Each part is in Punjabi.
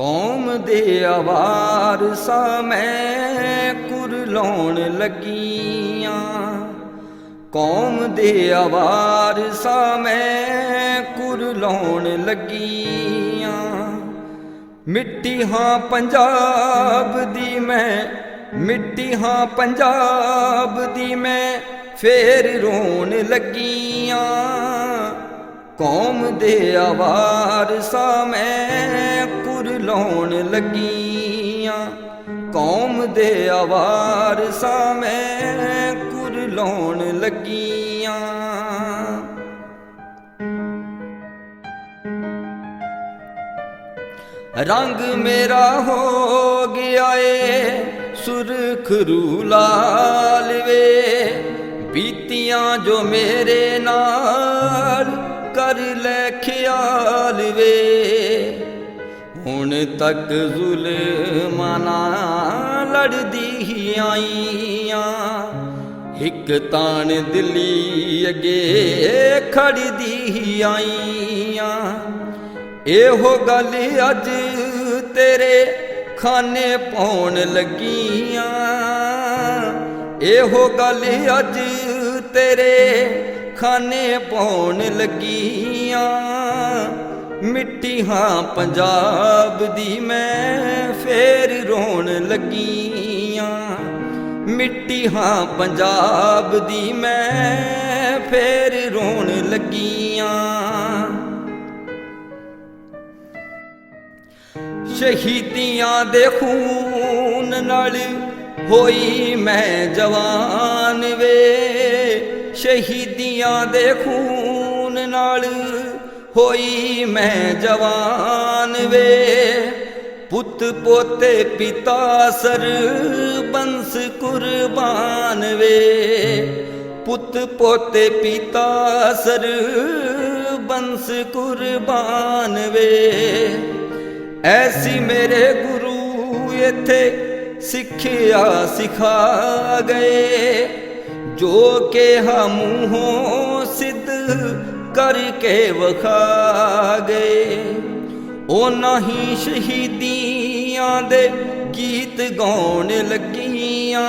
ਕੌਮ ਦੇ ਆਵਾਰ ਸਾ ਮੈਂ ਕੁਰਲਾਉਣ ਲੱਗੀਆਂ। ਕੌਮ ਦੇ ਆਵਾਰ ਸਾ ਮੈਂ ਕੁਰਲਾਉਣ ਲੱਗੀਆਂ। ਮਿੱਟੀ ਹਾਂ ਪੰਜਾਬ ਦੀ ਮੈਂ, ਮਿੱਟੀ ਹਾਂ ਪੰਜਾਬ ਦੀ ਮੈਂ, ਫੇਰ ਰੋਣ ਲੱਗੀਆਂ। ਕੌਮ ਦੇ ਆਵਾਰ ਸਾ ਮੈਂ ਕੁਰਲਾਉਣ ਲੱਗੀਆਂ। ਕੌਮ ਦੇ ਆਵਾਰ ਸਾ ਮੈਂ ਕੁਰਲਾਉਣ ਲੱਗੀਆਂ। ਰੰਗ ਮੇਰਾ ਹੋ ਗਿਆ ਏ, ਸੁਰਖ ਰੂ ਲਾਲ ਵੇ ਬੀਤੀਆਂ ਜੋ ਮੇਰੇ ਨਾਲ ਕਰ ਲੈ ਖਿਆਲ ਵੇ। ਹੁਣ ਤੱਕ ਜ਼ੁਲਮਾਂ ਨਾਲ ਲੜਦੀ ਹੀ ਆਈਆਂ। ਇੱਕ ਤਾਣ ਦਿੱਲੀ ਅੱਗੇ ਖੜਦੀ ਹੀ ਆਈਆਂ। ਇਹੋ ਗੱਲ ਅੱਜ ਤੇਰੇ ਖਾਨੇ ਪਾਉਣ ਲੱਗੀਆਂ। ਇਹੋ ਗੱਲ ਅੱਜ ਤੇਰੇ ਖਾਨੇ ਪਾਉਣ ਲੱਗੀਆਂ। ਮਿੱਟੀ ਹਾਂ ਪੰਜਾਬ ਦੀ ਮੈਂ ਫੇਰ ਰੋਣ ਲੱਗੀਆਂ। ਮਿੱਟੀ ਹਾਂ ਪੰਜਾਬ ਦੀ ਮੈਂ ਫੇਰ ਰੋਣ ਲੱਗੀਆਂ। ਸ਼ਹੀਦੀਆਂ ਦੇ ਖੂਨ ਨਾਲ ਹੋਈ ਮੈਂ ਜਵਾਨ ਵੇ। ਸ਼ਹੀਦੀਆਂ ਦੇ ਖੂਨ ਨਾਲ ਹੋਈ ਮੈਂ ਜਵਾਨ ਵੇ। ਪੁੱਤ ਪੋਤੇ ਪਿਤਾ ਸਰ ਬੰਸ ਕੁਰਬਾਨ ਵੇ। ਪੁੱਤ ਪੋਤੇ ਪਿਤਾ ਸਰ ਬੰਸ ਕੁਰਬਾਨ ਵੇ। ਐਸੀ ਮੇਰੇ ਗੁਰੂ ਇੱਥੇ ਸਿੱਖਿਆ ਸਿਖਾ ਗਏ। ਜੋ ਕਿ ਮੂੰਹੋਂ ਸਿੱਧ ਕਰਕੇ ਵਖਾ ਗਏ। ਉਹ ਨਹੀਂ ਸ਼ਹੀਦੀਆਂ ਦੇ ਗੀਤ ਗਾਉਣ ਲੱਗੀਆਂ।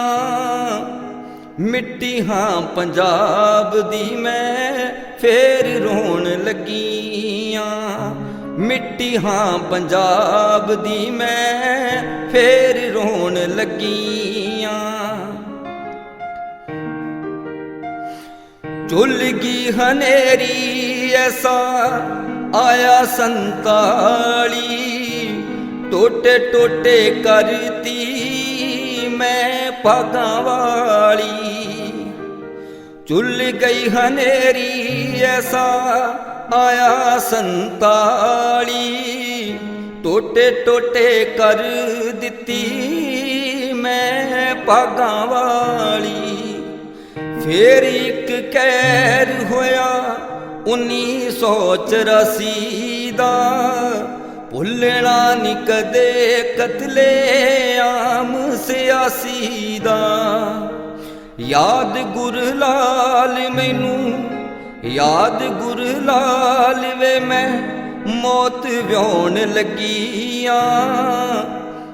ਮਿੱਟੀ ਹਾਂ ਪੰਜਾਬ ਦੀ ਮੈਂ ਫੇਰ ਰੋਣ ਲੱਗੀਆਂ। ਮਿੱਟੀ ਹਾਂ ਪੰਜਾਬ ਦੀ ਮੈਂ ਫੇਰ ਰੋਣ ਲੱਗੀ ਝੁੱਲ ਗਈ ਹਨੇਰੀ, ਐਸਾ ਆਇਆ ਸੰਤਾਲੀ। ਟੋਟੇ ਟੋਟੇ ਕਰਤੀ ਮੈਂ ਭਾਗਾਂ ਵਾਲੀ। ਝੁੱਲ ਗਈ ਹਨੇਰੀ, ਐਸਾ ਆਇਆ ਸੰਤਾਲੀ। ਟੋਟੇ ਟੋਟੇ ਕਰ ਦਿੱਤੀ ਮੈਂ ਭਾਗਾਂ ਵਾਲੀ। ਫੇਰ ਇੱਕ ਕਹਿਰ ਹੋਇਆ 1984 ਦਾ। ਭੁੱਲਣਾ ਨੀ ਕਦੇ ਕਤਲੇ ਆਮ ਸਿਆਸੀ ਦਾ। ਯਾਦ ਗੁਰਲਾਲ ਮੈਨੂੰ, ਯਾਦ ਗੁਰਲਾਲ ਵੇ ਮੈਂ, ਮੌਤ ਵਿਉਣ ਲੱਗੀਆਂ।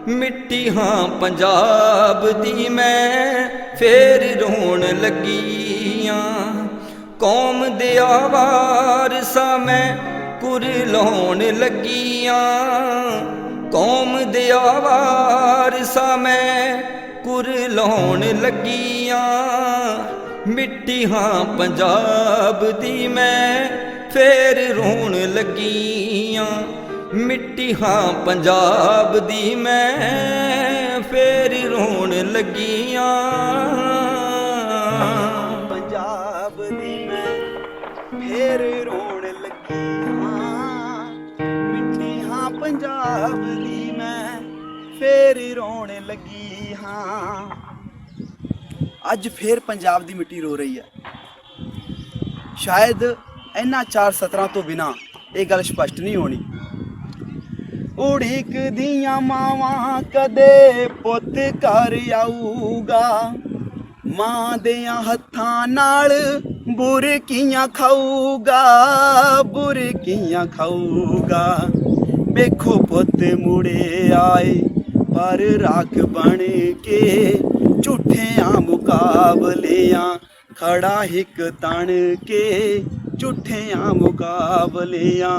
ਮਿੱਟੀ ਹਾਂ ਪੰਜਾਬ ਦੀ ਮੈਂ ਫੇਰ ਰੋਣ ਲੱਗੀਆਂ। ਕੌਮ ਦੇ ਆਵਾਰ ਮੈਂ ਕੁਰ ਕੁਰਲਾਉਣ ਲੱਗੀਆਂ। ਕੌਮ ਦੇ ਆਵਾਰ ਮੈਂ ਕੁਰ ਕੁਰਲਾਉਣ ਲੱਗੀਆਂ। ਮਿੱਟੀ ਹਾਂ ਪੰਜਾਬ ਦੀ ਮੈਂ ਫੇਰ ਰੋਣ ਲੱਗੀਆਂ। ਮਿੱਟੀ ਹਾਂ ਪੰਜਾਬ ਦੀ ਮੈਂ ਫੇਰ ਰੋਣ ਲੱਗੀਆਂ। ਪੰਜਾਬ ਦੀ ਮੈਂ ਫੇਰ ਰੋਣ ਲੱਗੀ ਹਾਂ ਮਿੱਟੀ ਹਾਂ ਪੰਜਾਬ ਦੀ ਮੈਂ ਫੇਰ ਰੋਣ ਲੱਗੀ ਹਾਂ ਅੱਜ ਫੇਰ ਪੰਜਾਬ ਦੀ ਮਿੱਟੀ ਰੋ ਰਹੀ ਹੈ। ਸ਼ਾਇਦ ਇਹਨਾਂ ਚਾਰ ਸਤਰਾਂ ਤੋਂ ਬਿਨਾ ਇਹ ਗੱਲ ਸਪਸ਼ਟ ਨਹੀਂ ਹੋਣੀ। ਉੜੀਕ ਦੀਆਂ ਮਾਵਾਂ ਕਦੇ ਪੁੱਤ ਘਰ ਆਊਗਾ। ਮਾਂ ਦੇ ਹੱਥਾਂ ਨਾਲ ਬੁਰਕੀਆਂ ਖਾਊਗਾ ਬੁਰਕੀਆਂ ਖਾਊਗਾ। ਵੇਖੋ ਪੁੱਤ ਮੁੜੇ ਆਏ, ਪਰ ਰਾਖ ਬਣ ਕੇ ਝੂਠਿਆਂ ਮੁਕਾਬਲਿਆਂ ਖੜਾ ਇੱਕ ਤਣ ਕੇ। ਝੂਠਿਆਂ ਮੁਕਾਬਲਿਆਂ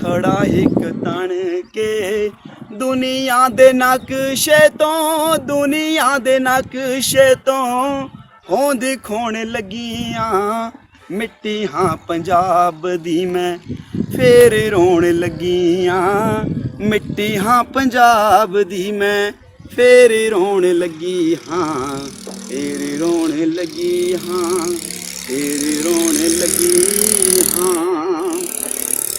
ਖੜਾ ਇੱਕ ਤਣ ਕੇ ਦੁਨੀਆ ਦੇ ਨਕਸ਼ੇ ਤੋਂ, ਦੁਨੀਆ ਦੇ ਨਕਸ਼ੇ ਤੋਂ ਹੋਂਦ ਖੋਣ ਲੱਗੀਆਂ। ਮਿੱਟੀ ਹਾਂ ਪੰਜਾਬ ਦੀ ਮੈਂ ਫੇਰ ਰੋਣ ਲੱਗੀਆਂ। ਮਿੱਟੀ ਹਾਂ ਪੰਜਾਬ ਦੀ ਮੈਂ ਫੇਰ ਰੋਣ ਲੱਗੀ ਹਾਂ ਫੇਰ ਰੋਣ ਲੱਗੀ ਹਾਂ ਫੇਰ ਰੋਣ ਲੱਗੀ ਹਾਂ